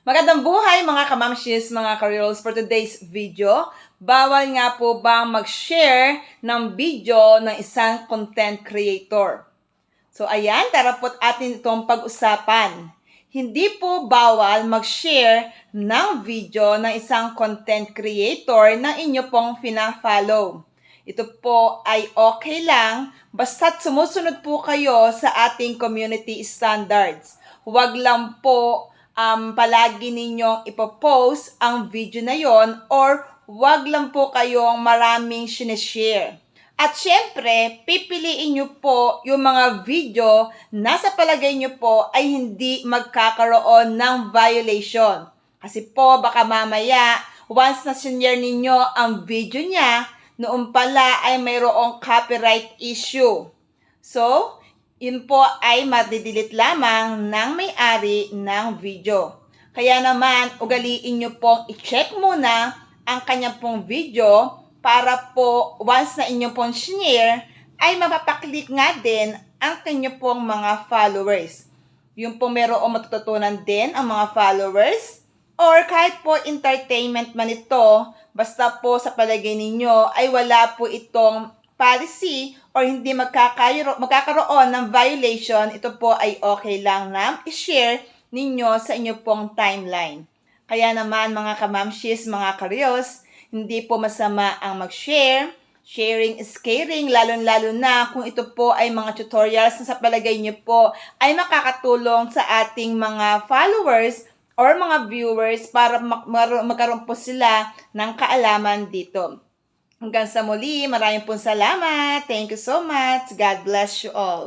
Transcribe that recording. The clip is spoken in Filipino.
Magandang buhay mga kamamshis, mga kariols for today's video. Bawal nga po bang mag-share ng video ng isang content creator? So ayan, tara po't atin itong pag-usapan. Hindi po bawal mag-share ng video ng isang content creator na inyo pong fina-follow. Ito po ay okay lang basta't sumusunod po kayo sa ating community standards. Huwag lang po um, palagi ninyong ipopost ang video na yon or wag lang po kayong maraming sinishare. At syempre, pipiliin nyo po yung mga video na sa palagay nyo po ay hindi magkakaroon ng violation. Kasi po, baka mamaya, once na sinare ninyo ang video niya, noon pala ay mayroong copyright issue. So, yun po ay madidelete lamang ng may-ari ng video. Kaya naman, ugaliin nyo pong i-check muna ang kanyang pong video para po once na inyo pong share, ay mapapaklik nga din ang kanyang pong mga followers. Yung pong merong matututunan din ang mga followers or kahit po entertainment man ito, basta po sa palagay ninyo ay wala po itong policy or hindi magkakaroon, magkakaroon ng violation, ito po ay okay lang na i-share ninyo sa inyo pong timeline. Kaya naman mga kamamshis, mga karyos, hindi po masama ang mag-share. Sharing is caring, lalo-lalo na kung ito po ay mga tutorials na sa palagay niyo po ay makakatulong sa ating mga followers or mga viewers para magkaroon po sila ng kaalaman dito. Hanggang sa muli, maraming pong salamat. Thank you so much. God bless you all.